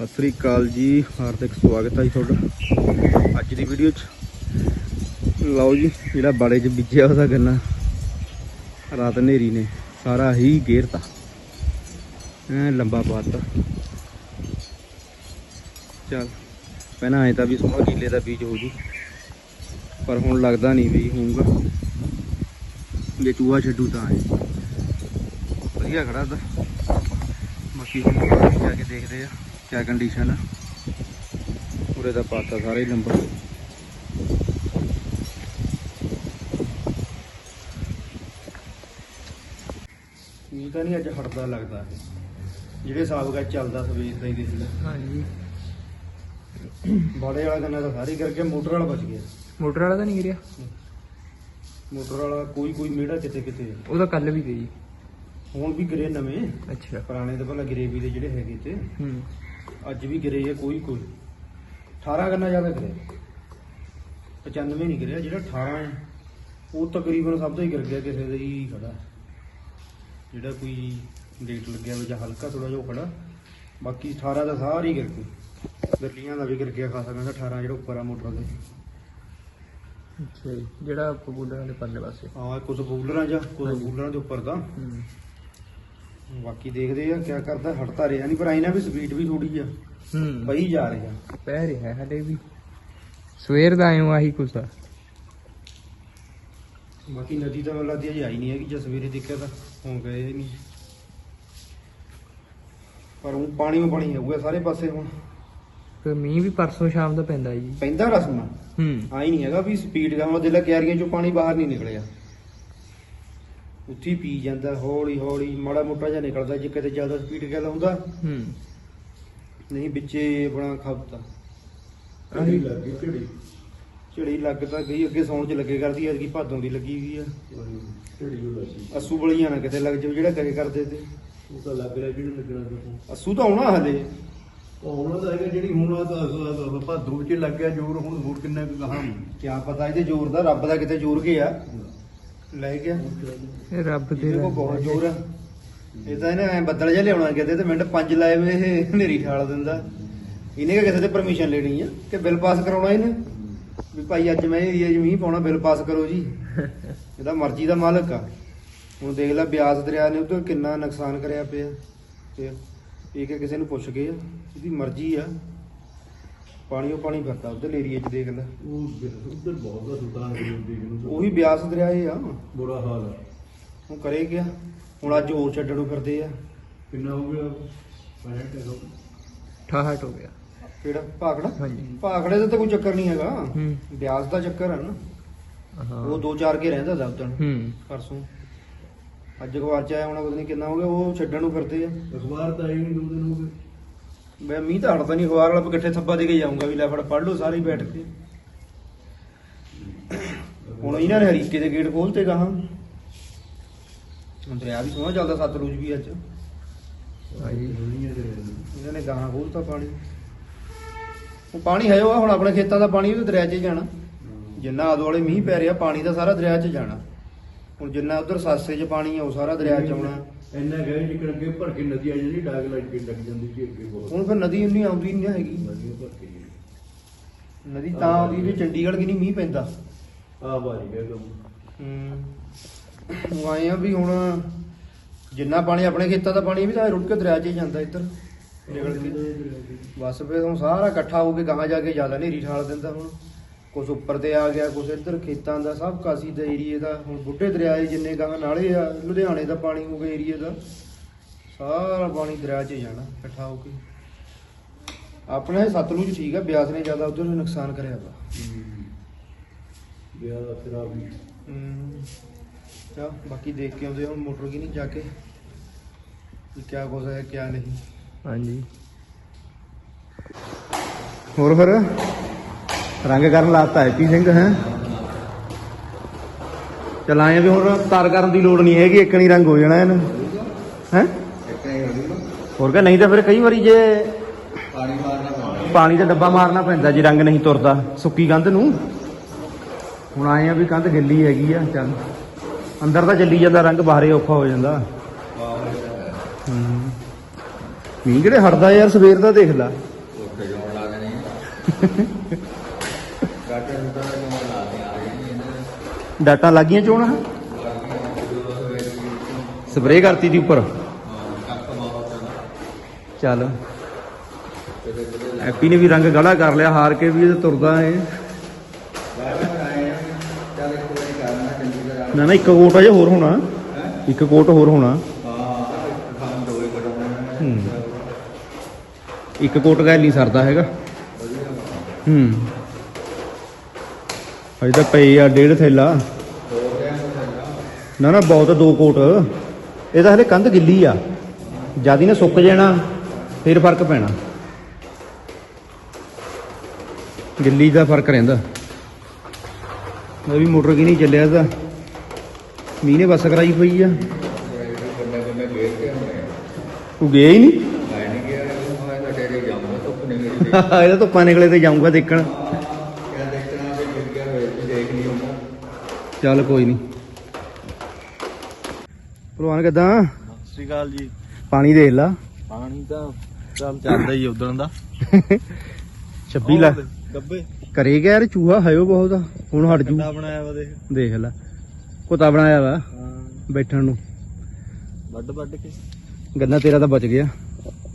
ਸਤਿ ਸ੍ਰੀ ਅਕਾਲ ਜੀ, ਹਾਰਦਿਕ ਸਵਾਗਤ ਹੈ ਜੀ ਤੁਹਾਡਾ। ਅੱਜ ਦੀ ਵੀਡੀਓ 'ਚ, ਲਓ ਜੀ, ਜਿਹੜਾ ਬਾੜੇ 'ਚ ਬੀਜਿਆ ਉਹਦਾ ਗੰਨਾ। ਰਾਤ ਹਨੇਰੀ ਨੇ, ਸਾਰਾ ਹੀ ਗੇਰਤਾ। ਐ ਲੰਬਾ ਪਾਤਾ। ਚੱਲ, ਪਹਿਲਾਂ ਐ ਤਾਂ ਵੀ ਸੋਹਣਾ ਕਿੱਲੇ ਦਾ ਬੀਜ ਹੋ ਜੀ। ਪਰ ਹੁਣ ਲੱਗਦਾ ਨਹੀਂ ਵੀ ਹੋਊਗਾ। ਜੇ ਚੂਹਾ ਛੱਡੂ ਤਾਂ ਐ। ਵਧੀਆ ਖੜਾ ਤਾਂ ਬਾਕੀ ਜਾ ਕੇ ਦੇਖਦੇ ਆ। ਕਿਆ ਕੰਡੀਸ਼ਨ ਆ? ਉਰੇ ਦਾ ਪਾਤਾ ਸਾਰਾ ਨੰਬਰ ਮੀਂਹ ਤਾਂ ਨਹੀਂ ਅੱਜ ਹਟਦਾ ਲੱਗਦਾ। ਜਿਹੜੇ ਹਿਸਾਬ ਦਾ ਚੱਲਦਾ ਸਵੇਰ ਦਾ ਹੀ ਦੇਖ ਲੈ। ਹਾਂਜੀ। ਬਾੜੇ ਵਾਲਾ ਗੰਨਾ ਤਾਂ ਸਾਰੀ ਕਰਕੇ ਮੋਟਰ ਵਾਲਾ ਬਚ ਗਿਆ। ਮੋਟਰ ਵਾਲਾ ਤਾਂ ਨਹੀਂ ਗਿਰਿਆ। ਮੋਟਰ ਵਾਲਾ ਕੋਈ ਕੋਈ ਮੇੜਾ ਕਿਤੇ ਕਿਤੇ। ਉਹ ਤਾਂ ਕੱਲ ਵੀ ਗਈ। ਹੁਣ ਵੀ ਗਰੇ ਨਵੇਂ। ਅੱਛਾ। ਪੁਰਾਣੇ ਤਾਂ ਪਹਿਲਾਂ ਗਰੇਵੀ ਦੇ ਜਿਹੜੇ ਹੈਗੇ ਤੇ। ਹੂੰ। ਅੱਜ ਵੀ ਗਿਰੇ ਆ ਕੋਈ ਕੋਈ 18 ਗੰਨਾ ਜ਼ਿਆਦਾ ਗਿਰਿਆ 95 ਨਹੀਂ ਗਿਰਿਆ ਜਿਹੜਾ 18 ਹੈ ਉਹ ਤਕਰੀਬਨ ਸਭ ਤੋਂ ਹੀ ਗਿਰ ਗਿਆ ਕਿਸੇ ਦਾ ਹੀ ਖੜਾ। ਜਿਹੜਾ ਕੋਈ ਲੇਟ ਲੱਗਿਆ ਜਾਂ ਹਲਕਾ ਥੋੜਾ ਜਿਹਾ ਖੜਾ। ਬਾਕੀ 18 ਦਾ ਸਾਰੀ ਹੀ ਗਿਰ ਗਈ ਗੱਲੀਆਂ ਦਾ ਵੀ ਗਿਰ ਗਿਆ ਖਾਸਾ ਕਹਿੰਦਾ 18 ਜਿਹੜਾ ਉੱਪਰ ਆ ਮੋਟਰ ਦੇ ਅੱਛਾ ਜਿਹੜਾ ਪਪੂਲਰ ਵਾਲੇ ਪਰਲੇ ਪਾਸੇ। ਆ ਕੁਝ ਬੂਲਰਾਂ ਜਾਂ ਕੁਝ। ਬੂਲਰਾਂ ਦੇ ਉੱਪਰ ਦਾ। ਹੂੰ। ਬਾਕੀ ਦੇਖਦੇ ਆ ਕਿਆ ਕਰਦਾ ਹਟਦਾ ਰਿਹਾ ਨਹੀਂ ਪਰ ਆਈ ਨਾ ਵੀ ਸਪੀਡ ਵੀ ਥੋੜੀ ਆ। ਹੂੰ। ਪਈ ਜਾ ਰਿਹਾ। ਪੈ ਰਿਹਾ ਹਲੇ ਵੀ। ਸਵੇਰ ਦਾ ਆਇਓ ਆਹੀ ਕੁਛ ਆ। ਬਾਕੀ ਨਦੀ ਤਾਂ ਲੱਗਦੀ ਅਜੇ ਆਈ ਨਹੀਂ ਹੈਗੀ ਜੇ ਸਵੇਰੇ ਦੇਖਿਆ ਤਾਂ ਹੁਣ ਗਏ ਹੀ ਨਹੀਂ ਪਰ ਉਹ ਪਾਣੀ ਨੂੰ ਪਾਣੀ ਹੋਊਗਾ ਸਾਰੇ ਪਾਸੇ ਹੁਣ। ਤੇ ਮੀਂਹ ਵੀ ਪਰਸੋਂ ਸ਼ਾਮ ਦਾ ਪੈਂਦਾ ਜੀ। ਪੈਂਦਾ ਰਸਮਾ। ਹੂੰ। ਆਈ ਨਹੀਂ ਹੈਗਾ ਵੀ ਸਪੀਡ ਦਾ ਹੁਣ ਦਿਲ ਕਿਆਰੀਆਂ ਚੋਂ ਪਾਣੀ ਬਾਹਰ ਨਹੀਂ ਨਿਕਲਿਆ। ਉੱਥੇ ਹੀ ਪੀ ਜਾਂਦਾ ਹੌਲੀ ਹੌਲੀ ਮਾੜਾ ਮੋਟਾ ਜਿਹਾ ਨਿਕਲਦਾ ਜੇ ਕਿਤੇ ਜ਼ਿਆਦਾ ਸਪੀਡ ਗੱਲ ਹੁੰਦਾ। ਹੂੰ। ਨਹੀਂ ਵਿੱਚੇ ਆਪਣਾ ਖਪਤਾ ਆਹੀ ਲੱਗੀ ਝੜੀ। ਝੜੀ ਲੱਗ ਤਾਂ ਗਈ ਅੱਗੇ ਸੌਣ ਚ ਲੱਗੇ ਕਰਦੀ ਐ ਕਿ ਭਾਦੋਂ ਦੀ ਲੱਗੀ ਵੀ ਆ। ਅਸੂ ਬਲੀਆਂ ਨਾ ਕਿਤੇ ਲੱਗ ਜਾਵੇ ਜਿਹੜਾ ਕਰੇ ਕਰਦੇ ਤੇ। ਉਹ ਤਾਂ ਲੱਗ ਰਿਹਾ ਜਿਹਨੂੰ ਲੱਗਣਾ ਤਾਂ ਅਸੂ ਤਾਂ ਆਉਣਾ ਹਲੇ। ਉਹਨਾਂ ਦਾ ਹੈਗਾ ਜਿਹੜੀ ਹੁਣ ਆ ਤਾਂ ਭਾਦੂ ਵਿੱਚ ਲੱਗ ਗਿਆ ਜ਼ੋਰ। ਹੁਣ ਹੋਰ ਕਿੰਨਾ ਕੁ ਗਾਹਾਂ ਕਿਆ ਪਤਾ ਇਹਦੇ ਜ਼ੋਰ ਦਾ ਰੱਬ ਦਾ ਕਿਤੇ ਜ਼ੋਰ ਗਿਆ। ਲੈ ਗਿਆ ਇਹ ਰੱਬ ਦੇ ਇਹਦੇ ਕੋਲ ਬਹੁਤ ਜ਼ੋਰ ਆ। ਇਹ ਤਾਂ ਇਹਨੇ ਐਂ ਬੱਦਲ ਜਿਹਾ ਲਿਆਉਣਾ ਕਿਤੇ ਤੇ ਮਿੰਟ ਪੰਜ ਲਾਏ ਵੇ ਇਹ ਹਨੇਰੀ ਠਾਲ ਦਿੰਦਾ। ਇਹਨੇ ਕਿ ਕਿਸੇ ਤੇ ਪਰਮਿਸ਼ਨ ਲੈਣੀ ਆ ਕਿ ਬਿੱਲ ਪਾਸ ਕਰਾਉਣਾ ਇਹਨੇ। ਵੀ ਭਾਈ ਅੱਜ ਮੈਂ ਏਰੀਆ 'ਚ ਮੀਂਹ ਪਾਉਣਾ ਬਿੱਲ ਪਾਸ ਕਰੋ ਜੀ। ਇਹਦਾ ਮਰਜ਼ੀ ਦਾ ਮਾਲਕ ਆ। ਹੁਣ ਦੇਖ ਲੈ ਬਿਆਸ ਦਰਿਆ ਨੇ ਉਧਰ ਕਿੰਨਾ ਨੁਕਸਾਨ ਕਰਿਆ ਪਿਆ। ਤੇ ਇਹ ਕਿ ਕਿਸੇ ਨੂੰ ਪੁੱਛ ਗਏ ਆ ਇਹਦੀ ਮਰਜ਼ੀ ਆ। ਪਾਣੀ ਉਹ ਪਾਣੀ ਫਿਰਦਾ ਉਧਰ ਏਰੀਆ 'ਚ ਦੇਖ ਲੈ। ਉਹ ਉਧਰ ਬਹੁਤ ਦਾ ਸੁਲਤਾਨ ਦੀ ਨੂੰ ਉਹੀ ਬਿਆਸ ਦਰਿਆ ਇਹ ਆ। ਬੁਰਾ ਹਾਲ ਆ। ਹੁਣ ਕਰੇ ਗਿਆ। ਹੁਣ ਅੱਜ ਹੋਰ ਛੱਡਣ ਨੂੰ ਫਿਰਦੇ ਆ। ਕਿੰਨਾ ਹੋ ਗਿਆ? 65 ਹੈਗਾ 68 ਹੋ ਗਿਆ। ਕਿਹੜਾ? ਭਾਖੜਾ? ਹਾਂਜੀ। ਭਾਖੜੇ ਦਾ ਤਾਂ ਕੋਈ ਚੱਕਰ ਨਹੀਂ ਹੈਗਾ। ਹੂੰ। ਬਿਆਸ ਦਾ ਚੱਕਰ ਆ ਨਾ। ਹਾਂ। ਉਹ ਦੋ ਚਾਰ ਕੇ ਰਹਿੰਦਾ ਦਬਦਣ ਹੂੰ। ਪਰਸੋਂ। ਅੱਜ ਅਖਬਾਰ ਚ ਆਇਆ ਹੋਣਾ ਪਤਾ ਨਹੀਂ ਕਿੰਨਾ ਹੋ ਗਿਆ ਉਹ ਛੱਡਣ ਨੂੰ ਫਿਰਦੇ ਆ। ਅਖਬਾਰ ਤਾਂ ਆਈ ਨਹੀਂ ਦੋ ਦਿਨ ਹੋ ਗਏ। ਮੈਂ ਮੀਂਹ ਤਾਂ ਹਟਦਾ ਨਹੀਂ ਅਖਬਾਰ ਵਾਲਾ ਇਕੱਠੇ ਥੱਬਾ ਦੇ ਕੇ ਜਾਊਂਗਾ ਵੀ ਲੈ ਫੜ ਪੜ ਲਓ ਸਾਰੇ ਬੈਠ ਕੇ। ਹੁਣ ਇਹਨਾਂ ਨੇ ਹਰੀਕੇ ਦੇ ਗੇਟ ਖੋਲਤੇ ਗਾਹਾਂ। ਹੁਣ ਦਰਿਆ ਵੀ ਸੋਹਣਾ ਚੱਲਦਾ ਸਤਲੁਜ ਵੀ ਅੱਜ। ਦੇ ਇਹਨਾਂ ਨੇ ਗਾਹਾਂ ਖੋਲਤਾ ਪਾਣੀ। ਉਹ ਪਾਣੀ ਹੈ ਉਹ ਹੁਣ ਆਪਣੇ ਖੇਤਾਂ ਦਾ ਪਾਣੀ ਵੀ ਦਰਿਆ 'ਚ ਜਾਣਾ। ਜਿੰਨਾ ਆਦੋ ਵਾਲੇ ਮੀਂਹ ਪੈ ਰਿਹਾ ਪਾਣੀ ਤਾਂ ਸਾਰਾ ਦਰਿਆ 'ਚ ਜਾਣਾ। ਹੁਣ ਜਿੰਨਾ ਉਧਰ ਸਾਸੇ 'ਚ ਪਾਣੀ ਆ ਉਹ ਸਾਰਾ ਦਰਿਆ 'ਚ ਆਉਣਾ। ਇੰਨਾ ਗਏ ਜਿੱਕਣ ਅੱਗੇ ਭਰ ਕੇ ਨਦੀ ਆ ਜਾਂਦੀ ਡਾਗ ਲੱਗ ਕੇ ਲੱਗ ਜਾਂਦੀ ਸੀ ਅੱਗੇ ਬਹੁਤ। ਹੁਣ ਫਿਰ ਨਦੀ ਇੰਨੀ ਆਉਂਦੀ ਨਹੀਂ ਹੈਗੀ। ਨਦੀਆਂ ਭਰ ਕੇ। ਨਦੀ ਤਾਂ ਆਉਂਦੀ ਜੇ ਚੰਡੀਗੜ੍ਹ ਕਿ ਨਹੀਂ ਮੀਂਹ ਪੈਂਦਾ। ਆ ਬਾਰੀ ਕੰਮ ਹੂੰ। ਆਏ ਆ ਵੀ ਹੁਣ ਜਿੰਨਾ ਪਾਣੀ ਆਪਣੇ ਖੇਤਾਂ ਦਾ ਪਾਣੀ ਵੀ ਤਾਂ ਰੁੜ ਕੇ ਦਰਿਆ 'ਚ ਹੀ ਜਾਂਦਾ ਇੱਧਰ। ਨਿਕਲ ਕੇ। ਬਸ ਫਿਰ ਹੁਣ ਸਾਰਾ ਇਕੱਠਾ ਹੋ ਕੇ ਗਾਹਾਂ ਜਾ ਕੇ ਜ਼ਿਆਦਾ ਹਨੇਰੀ ਠਾਲ ਦਿੰਦਾ ਹੁਣ। ਕੁਝ ਉੱਪਰ ਤੇ ਆ ਗਿਆ ਕੁਝ ਇੱਧਰ ਖੇਤਾਂ ਦਾ ਸਭ ਕਾਸੀ ਦਾ ਏਰੀਏ ਦਾ। ਹੁਣ ਬੁੱਢੇ ਦਰਿਆਏ ਜਿੰਨੇ ਗਾਹਾਂ ਨਾਲੇ ਆ ਲੁਧਿਆਣੇ ਦਾ ਪਾਣੀ ਹੋ ਗਿਆ ਏਰੀਏ ਦਾ। ਸਾਰਾ ਪਾਣੀ ਦਰਿਆ 'ਚ ਹੀ ਜਾਣਾ ਇਕੱਠਾ ਹੋ ਕੇ। ਆਪਣੇ ਸਤਲੁਜ ਠੀਕ ਆ ਬਿਆਸ ਨੇ ਜ਼ਿਆਦਾ ਉਧਰ ਨੁਕਸਾਨ ਕਰਿਆ ਵਾ। ਗਿਆ ਤੇਰਾ ਵੀ ਹਮ, ਚਾ ਬਾਕੀ ਦੇਖ ਕੇ ਆਉਂਦੇ ਹੁਣ ਮੋਟਰ ਕੀ ਨਹੀਂ ਜਾ ਕੇ। ਵੀ ਕਿਆ ਕੁਛ ਹੈ ਕਿਆ ਨਹੀਂ। ਹਾਂਜੀ। ਹੋਰ ਫਿਰ? ਰੰਗ ਕਰਨ ਲਾਤਾ ਹੈਪੀ ਸਿੰਘ ਹੈ? ਚਲ ਆਏ ਵੀ ਹੁਣ ਤਾਰ ਕਰਨ ਦੀ ਲੋੜ ਨਹੀਂ ਹੈਗੀ, ਇੱਕ ਨਹੀਂ ਰੰਗ ਹੋ ਜਾਣਾ ਇਹਨੂੰ। ਹੈ? ਹੋਰ ਕਾ ਨਹੀਂ ਤਾਂ ਫਿਰ ਕਈ ਵਾਰੀ ਜੇ ਪਾਣੀ ਦਾ ਡੱਬਾ ਮਾਰਨਾ ਪੈਂਦਾ ਜੇ ਰੰਗ ਨਹੀਂ ਤੁਰਦਾ, ਸੁੱਕੀ ਕੰਧ ਨੂੰ। ਹੁਣ ਆਏ ਆ ਵੀ ਕੰਧ ਗਿੱਲੀ ਹੈਗੀ ਆ, ਚੱਲ। ਅੰਦਰ ਤਾਂ ਚੱਲੀ ਜਾਂਦਾ, ਰੰਗ ਬਾਹਰੇ ਔਖਾ ਹੋ ਜਾਂਦਾ। ਮੀਂਹ ਕਿਹੜੇ ਹਟਦਾ ਯਾਰ, ਸਵੇਰ ਦਾ ਦੇਖ ਲਾ। ਡਾਟਾ ਲੱਗੀਆਂ ਚੋਣ? ਸਪਰੇਅ ਕਰਤੀ ਦੀ ਉੱਪਰ। ਚੱਲ। ਐਪੀ ਨੇ ਵੀ ਰੰਗ ਗੜਾ ਕਰ ਲਿਆ, ਹਾਰ ਕੇ ਵੀ ਇਹ ਤੁਰਦਾ ਏ ਨਾ ਨਾ, ਇੱਕ ਕੋਟ ਅਜੇ ਹੋਰ ਹੋਣਾ। ਇੱਕ ਕੋਟ ਹੋਰ ਹੋਣਾ। ਹੂੰ। ਇੱਕ ਕੋਟ ਗੈਲ ਨਹੀਂ ਸਰਦਾ ਹੈਗਾ। ਹੂੰ। ਅਜੇ ਤਾਂ ਪਈ ਆ ਡੇਢ ਥੈਲਾ। ਨਾ ਨਾ ਬਹੁਤ ਦੋ ਕੋਟ। ਇਹ ਤਾਂ ਹਲੇ ਕੰਧ ਗਿੱਲੀ ਆ। ਜਿਆਦੀ ਨੇ ਸੁੱਕ ਜਾਣਾ ਫਿਰ ਫ਼ਰਕ ਪੈਣਾ। ਗਿੱਲੀ ਦਾ ਫ਼ਰਕ ਰਹਿੰਦਾ। ਉਹ ਵੀ ਮੋਟਰ ਕੀ ਨਹੀਂ ਚੱਲਿਆ ਤਾਂ ਮੀਂਹ ਨੇ ਬੱਸ ਕਰਾਈ ਪਈ ਆ। ਤੂੰ ਗਿਆ ਹੀ ਨਹੀਂ? ਇਹਦਾ ਧੁੱਪਾਂ ਨਿਕਲੇ ਤੇ ਜਾਊਂਗਾ ਦੇਖਣ। ਚੱਲ ਕੋਈ ਨਹੀਂ ਭਲਵਾਨ ਕਿਦਾਂ? ਸ੍ਰੀ ਅਕਾਲ ਜੀ। ਪਾਣੀ ਦੇਖ ਲਾ। ਪਾਣੀ ਤਾਂ ਚੱਲ ਚੱਲਦਾ ਹੀ ਉਦੋਂ ਦਾ। 26 ਲਾ। ਗੱਬੇ? ਕਰੇ ਗਿਆ ਯਾਰ ਚੂਹਾ ਹੈ ਉਹ ਬਹੁਤ ਆ। ਹੁਣ ਹਟ ਜੂ। ਬਣਾਇਆ ਵਾ ਦੇਖ। ਦੇਖ ਲੈ। ਕੁੱਤਾ ਬਣਾਇਆ ਵਾ ਬੈਠਣ ਨੂੰ। ਵੱਡ ਵੱਡ ਕੇ। ਗੰਨਾ ਤੇਰਾ ਤਾਂ ਬਚ ਗਿਆ।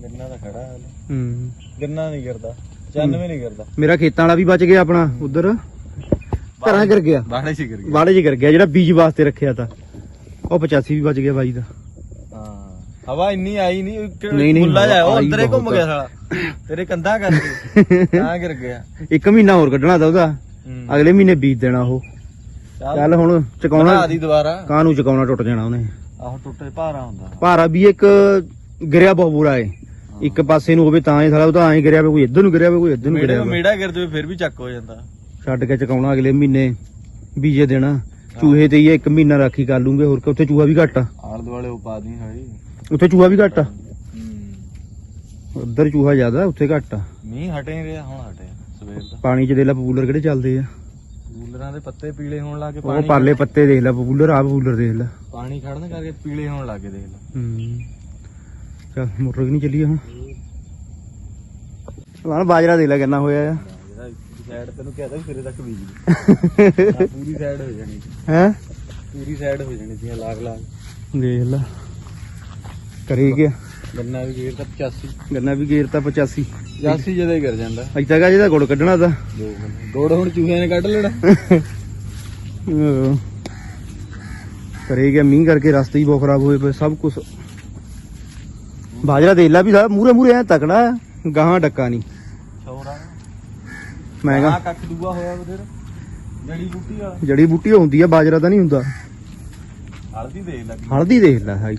ਗੰਨਾ ਤਾਂ ਖੜਾ ਹੈ ਹੂੰ। ਗੰਨਾ ਨਹੀਂ ਕਰਦਾ ਚੰਨ ਵੀ ਨਹੀਂ ਕਰਦਾ ਮੇਰਾ ਖੇਤਾਂ ਵਾਲਾ ਵੀ ਬਚ ਗਿਆ ਆਪਣਾ ਉਧਰ। ਘਰਾਂ ਕਰ ਗਿਆ। ਬਾੜੇ ਸੀ ਕਰ ਵਾੜੇ ਜੀ ਕਰ ਗਿਆ ਜਿਹੜਾ ਬੀਜ ਵਾਸਤੇ ਰੱਖਿਆ ਤਾਂ। ਉਹ 85 ਵੀ ਬਚ ਗਿਆ ਬਾਈ ਦਾ। ਹਾਂ ਹਵਾ ਇੰਨੀ ਆਈ ਨਹੀਂ ਨਹੀਂ, ਨਹੀਂ, ਖੁੱਲਾ ਜਾ ਉਹ ਆਈ ਅੰਦਰੇ ਘੁੰਮ ਬਹੁਤ। ਗਿਆ ਸਾਲਾ। ਤੇਰੇ ਕੰਧਾਂ ਕਰਕੇ ਤਾਂ ਗਿਰ ਗਿਆ। ਇੱਕ ਮਹੀਨਾ ਹੋਰ ਕੱਢਣਾ ਤਾਂ ਉਹਦਾ। ਅਗਲੇ ਮਹੀਨੇ ਬੀਜ ਦੇਣਾ ਉਹ। ਚੱਲ। ਹੁਣ ਬਣਾ ਚਕਾਉਣਾ ਦੀ ਦੁਬਾਰਾ। ਕਾਂ ਨੂੰ ਚਕਾਉਣਾ ਟੁੱਟ ਜਾਣਾ ਉਹਨੇ। ਆਹੋ ਟੁੱਟੇ ਭਾਰਾ ਹੁੰਦਾ। ਭਾਰਾ ਵੀ ਇੱਕ ਗਿਰਿਆ ਬਹੁਤ ਬੁਰਾ ਏ। ਇੱਕ ਪਾਸੇ ਨੂੰ ਹੋਵੇ ਤਾਂ ਹੀ ਸਾਲਾ ਉਹ ਤਾਂ ਐਂ ਗਿਰਿਆ ਵੇ ਕੋਈ ਇੱਧਰ ਨੂੰ ਗਿਰਿਆ ਵੇ ਕੋਈ ਇੱਧਰ ਨੂੰ ਮੇੜੇ ਗਿਰਿਆ ਵੇ। ਮੇੜਾ ਗਿਰ ਜਾਵੇ ਫਿਰ ਵੀ ਚੱਕ ਹੋ ਜਾਂਦਾ। ਛੱਡ ਕੇ ਚਕਾਉਣਾ ਅਗਲੇ ਮਹੀਨੇ ਬੀਜੇ ਦੇਣਾ ਚੂਹੇ ਤੇ ਹੀ ਇੱਕ ਮਹੀਨਾ ਰਾਖੀ ਕਰ ਲੂੰਗੇ ਹੋਰ ਕਿ ਉੱਥੇ ਚੂਹਾ ਵੀ ਘੱਟ ਆ। ਆਲ ਦੁਆਲੇ ਉਹ ਪਾ ਦੀ ਹਾਈ ਉੱਥੇ ਚੂਹਾ ਵੀ ਘੱਟ ਆ। ਉੱਧਰ ਚੂਹਾ ਜ਼ਿਆਦਾ ਉੱਥੇ ਘੱਟ ਆ। ਮੀਂਹ ਹਟੇ ਰਿਹਾ ਹੁਣ ਹਟਿਆ ਸਵੇਰ ਦਾ। ਪਾਣੀ 'ਚ ਦੇ ਲੈ ਪਪੂਲਰ ਕਿਹੜੇ ਚੱਲਦੇ ਆ। ਕੂਲਰਾਂ ਦੇ ਪੱਤੇ ਪੀਲੇ ਹੋਣ ਲੱਗੇ ਉਹ ਪਰਲੇ ਪੱਤੇ ਦੇਖ ਲੈ ਪਪੂਲਰ ਆ ਪਪੂਲਰ ਦੇਖ ਲੈ। ਪਾਣੀ ਖੜਨ ਕਰਕੇ ਪੀਲੇ ਹੋਣ ਲੱਗੇ ਦੇਖ ਲੈ। ਹੂੰ। ਚੱਲ ਮੋਟਰ ਵੀ ਨਹੀਂ ਚੱਲੀ ਹੁਣ। ਲਾਣ ਬਾਜਰਾ ਦੇ ਲੈ ਕਿੰਨਾ ਹੋਇਆ ਆ। ਸਾਈਡ ਤੈਨੂੰ ਕਹਦਾ ਸਿਰੇ ਤੱਕ ਬੀਜ ਲਈ ਆਹ ਪੂਰੀ ਸਾਈਡ ਹੋ ਜਾਣੀ। ਹੈ? ਪੂਰੀ ਸਾਈਡ ਹੋ ਜਾਣੀ ਸੀ ਲਾਗ ਲਾਗ। ਦੇਖ ਲੈ। ਕਰੀ ਗਿਆ ਗੰਨਾ ਵੀ ਗੇਰ ਤਾਂ 85 ਗੰਨਾ ਵੀ ਗੇਰਤਾ 85 85 ਜਦੇ ਗਿਰ ਜਾਂਦਾ। ਇੱਥੇ ਕਾ ਜਿਹਦਾ ਗੁੜ ਕੱਢਣਾ ਤਾਂ। ਗੋੜ ਹੁਣ ਚੂਹਿਆਂ ਨੇ ਕੱਢ ਲੈਣਾ। ਕਰੇ ਗਿਆ ਮੀਂਹ ਕਰਕੇ ਰਸਤੇ ਹੀ ਬਹੁਤ ਖਰਾਬ ਹੋਏ ਪਏ ਸਭ ਕੁਝ ਬਾਜਰਾ ਦੇਖ ਲੈ ਵੀ ਸਾਰਾ ਮੂਰੇ ਮੂਰੇ ਐ ਤਕੜਾ ਗਾਹਾਂ ਡੱਕਾ ਨਹੀਂ। ਮੈਂ ਕਹਾ। ਕੱਖ ਦੂਆ ਹੋਇਆ ਬਥੇਰ ਜੜੀ ਬੂਟੀ ਵਾਲਾ। ਜੜੀ ਬੂਟੀ ਹੁੰਦੀ ਆ ਬਾਜਰਾ ਤਾਂ ਨਹੀਂ ਹੁੰਦਾ। ਹਲਦੀ ਦੇਖ ਲੱਗੀ ਹਲਦੀ ਦੇਖ ਲੈ ਹਾਈ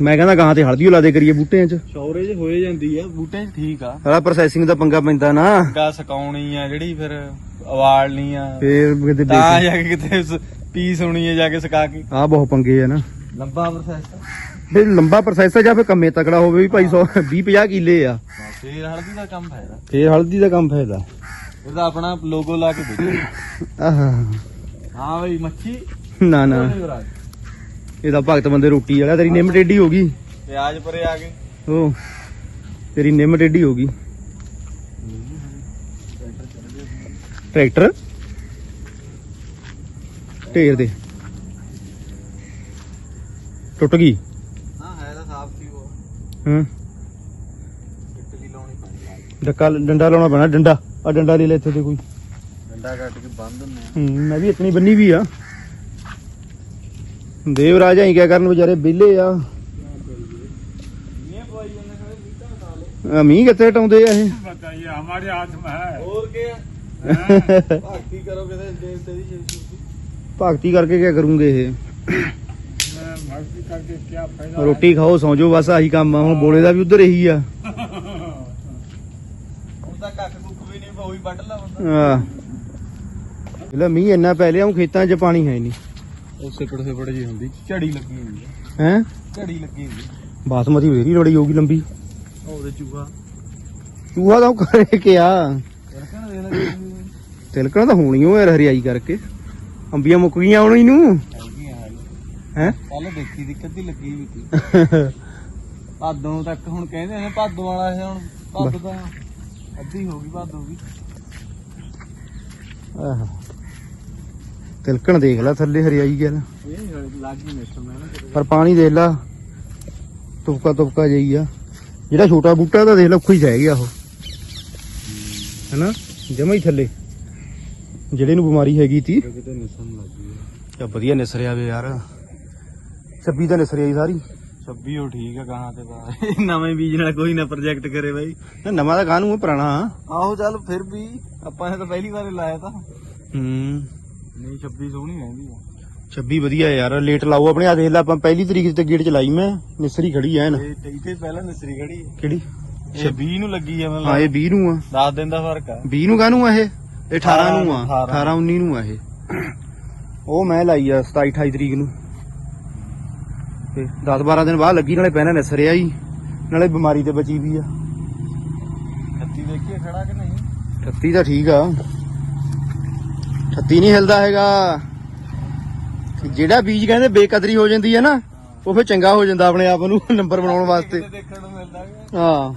ਮੈਂ ਕਹਿੰਦਾ ਗਾਹਾਂ ਤੇ ਹਲਦੀ ਲਾ ਦੇ ਕਰੀਏ ਬੂਟਿਆਂ 'ਚ। ਸ਼ੌਰੇ ਜੇ ਹੋਏ ਜਾਂਦੀ ਆ। ਬੂਟੇ 'ਚ ਠੀਕ ਆ। ਸਾਰਾ ਪ੍ਰੋਸੈਸਿੰਗ ਦਾ ਪੰਗਾ ਪੈਂਦਾ ਨਾ। ਗਾ ਸਕਾਉਣੀ ਆ ਜਿਹੜੀ ਫਿਰ ਉਵਾਲਣੀ ਆ। ਫੇਰ ਕਿਤੇ ਤਾਂ ਜਾ ਕੇ ਕਿਤੇ ਪੀਸ ਹੋਣੀ ਆ ਜਾ ਕੇ ਸਕਾ ਕੇ। ਆ ਬਹੁਤ ਪੰਗੇ ਆ ਨਾ। ਲੰਬਾ ਪ੍ਰੋਸੈਸ ਫਿਰ ਲੰਬਾ ਪ੍ਰੋਸੈਸ ਆ ਜਾਂ ਫਿਰ ਕੰਮੇ ਤਕੜਾ ਹੋਵੇ ਵੀ ਭਾਈ 100 20 50 ਕਿੱਲੇ ਆ। ਫੇਰ ਹਲਦੀ ਦਾ ਕੰਮ ਫਾਇਦਾ। ਫੇਰ ਹਲਦੀ ਦਾ ਕੰਮ ਫਾਇਦਾ। ਇਹਦਾ ਆਪਣਾ ਲੋਗੋ ਲਾ ਕੇ ਆਹ। ਹਾਂ ਬਈ ਮੱਛੀ। ਨਾ ਨਾ। ਇਹਦਾ ਭਗਤ ਬੰਦੇ ਰੋਟੀ ਵਾਲਾ ਤੇਰੀ ਨਿੰਮ ਟੇਢੀ ਹੋ ਗਈ। ਪਿਆਜ਼ ਪਰੇ ਆ ਗਏ। ਉਹ ਤੇਰੀ ਨਿੰਮ ਟੇਢੀ ਹੋ ਗਈ। ਟਰੈਕਟਰ? ਢੇਰ ਦੇ। ਟੁੱਟ ਗਈ? ਹਾਂ ਹੈ ਤਾਂ ਸਾਫ਼ ਸੀ ਉਹ। ਹਾਂ। ਡੱਕਾ ਡੰਡਾ ਲਾਉਣਾ ਪੈਣਾ ਡੰਡਾ। ਆ ਡੰਡਾ ਲੈ ਲੈ ਇੱਥੇ ਤੇ ਕੋਈ ਡੰਡਾ ਕੱਟ ਕੇ ਬੰਨ ਦਿੰਨੇ ਆ। ਮੈਂ ਵੀ ਇਤਨੀ ਬੰਨੀ ਵੀ ਆ। ਦੇਵਰਾਜ ਐਂ ਕਿਆ ਕਰਨ ਵਿਚਾਰੇ ਬਿੱਲੇ ਆ। ਮੀਂਹ ਕਿੱਥੇ ਟਾਉਂਦੇ ਆ ਇਹ? ਭਗਤੀ ਕਰਕੇ ਕੀ ਕਰੂਗੇ ਇਹ? ਰੋਟੀ ਖਾਓ ਸੌਂ ਬਸ ਆਹੀ ਕੰਮ ਆ ਹੁਣ ਬੋਲੇ ਦਾ ਵੀ ਉਧਰ ਇਹੀ ਆ। ਵੱਢ ਲਾ ਬੰਦਾ। ਆ ਲੈ ਮੀਂਹ ਇੰਨਾ ਪੈ ਲਿਆ ਹੁਣ ਖੇਤਾਂ 'ਚ ਪਾਣੀ ਹੈ ਨਹੀਂ। ਉਹ ਸਿਪੜ ਸਿਪੜ ਜੀ ਹੁੰਦੀ। ਝੜੀ ਲੱਗੀ ਹੋਈ ਹੈ। ਹੈ? ਝੜੀ ਲੱਗੀ ਹੋਈ ਹੈ। ਬਾਸਮਤੀ ਬਥੇਰੀ ਲੋੜੀ ਹੋਊਗੀ ਲੰਬੀ। ਉਹ ਉਹਦੇ ਚੂਹਾ। ਚੂਹਾ ਤਾਂ ਉਹ ਕਰੇ ਕਿਆ? ਦੇ ਤਿਲਕਣਾ ਤਾਂ ਹੋਣੀ ਓ ਯਾਰ ਹਰਿਆਈ ਕਰਕੇ। ਅੰਬੀਆਂ ਮੁੱਕ ਗਈਆਂ ਹੁਣ ਇਹਨੂੰ। ਹੈ? ਕੱਲ ਦੇਖੀ ਦਿੱਕਤ ਹੀ ਲੱਗੀ ਵੀ ਸੀ। ਭਾਦੋਂ ਤੱਕ ਹੁਣ ਕਹਿੰਦੇ ਨੇ ਭਾਦੋਂ ਵਾਲਾ ਹੁਣ। ਭਾਦੋਂ ਦਾ ਅੱਧੀ ਹੋ ਗਈ ਬਾਦ ਹੋ ਗਈ ਆਹ। ਤਿਲਕਣ ਦੇਖ ਲੈ ਥੱਲੇ ਹਰਿਆਈ ਹੀ ਮੈਂ ਨਾ ਪਰ ਪਾਣੀ ਦੇਖ ਲਾ ਤੁਪਕਾ ਤੁਪਕਾ ਜਈ ਆ। ਜਿਹੜਾ ਛੋਟਾ ਬੂਟਾ ਤਾਂ ਦੇਖ ਲਾ ਉੱਖੀ ਰਹਿ ਗਿਆ ਉਹ। ਹੈਨਾ? ਜਮਾ ਹੀ ਥੱਲੇ। ਜਿਹੜੇ ਨੂੰ ਬਿਮਾਰੀ ਹੈਗੀ ਤੀ। ਕਿਤੇ ਨਿਸਣ ਲੱਗ ਗਈ ਵਧੀਆ ਨਿਸਰਿਆ ਵੇ ਯਾਰ। ਛੱਬੀ ਤਾਂ ਨਿਸਰਿਆ ਹੀ ਸਾਰੀ। 26 ਉਹ ਠੀਕ ਆ ਕਹਾਂ ਤੇ ਬਾਅਦ ਨਵੇਂ ਬੀਜ ਨਾਲ ਕੋਈ ਨਾ ਪ੍ਰੋਜੈਕਟ ਕਰੇ ਬਾਈ। ਨਾ ਨਵਾਂ ਤਾਂ ਗਾਨੂੰ ਹੈ ਪੁਰਾਣਾ। ਆਹੋ ਚੱਲ ਫਿਰ ਵੀ ਆਪਾਂ ਨੇ ਤਾਂ ਪਹਿਲੀ ਵਾਰ ਲਾਇਆ ਤਾਂ। ਹੂੰ। ਨਹੀਂ 26 ਸੋਹਣੀ ਰਹਿੰਦੀ ਆ। 26 ਵਧੀਆ ਯਾਰ ਲੇਟ ਲਾਓ ਆਪਣੇ। ਆ ਦੇਖ ਲਾ ਆਪਾਂ ਪਹਿਲੀ ਤਰੀਕ ਤੇ ਗੇਟ ਚਲਾਈ ਮੈਂ। ਨਿਸਰੀ ਖੜੀ ਐ ਨਾ ਇੱਥੇ ਪਹਿਲਾਂ ਨਸਰੀ ਖੜੀ ਕਿਹੜੀ? ਇਹ 20 ਨੂੰ ਲੱਗੀ ਆ ਹਾਂ ਇਹ 20 ਨੂੰ ਆ। 10 ਦਿਨ ਦਾ ਫ਼ਰਕ ਆ। 20 ਨੂੰ ਕਾਹਨੂੰ ਆ ਇਹ? ਇਹ 18 ਨੂੰ ਆ। 18 18 19 ਨੂੰ ਆ ਇਹ। ਉਹ ਮੈਂ ਲਾਈ ਆ 27 28 ਤਰੀਕ ਨੂੰ। ਤੇ 10 12 ਦਿਨ ਬਾਅਦ ਲੱਗੀ ਨਾਲੇ ਪਹਿਲਾਂ ਨਿਸਰਿਆ ਹੀ ਨਾਲੇ ਬਿਮਾਰੀ ਤੇ ਬਚੀ ਵੀ ਆ। 36 ਦੇਖੀਏ ਖੜਾ ਕਿ ਨਹੀਂ? 38 ਤਾਂ ਠੀਕ ਆ। 38 ਨਹੀਂ ਹਿਲਦਾ ਹੈਗਾ। ਜਿਹੜਾ ਬੀਜ ਕਹਿੰਦੇ ਬੇਕਦਰੀ ਹੋ ਜਾਂਦੀ ਹੈ ਨਾ ਉਹ ਫਿਰ ਚੰਗਾ ਹੋ ਜਾਂਦਾ ਆਪਣੇ ਆਪ ਨੂੰ ਨੰਬਰ ਬਣਾਉਣ ਵਾਸਤੇ। ਕਿਤੇ ਦੇਖਣ ਨੂੰ ਮਿਲਦਾ ਕਿ ਹਾਂ।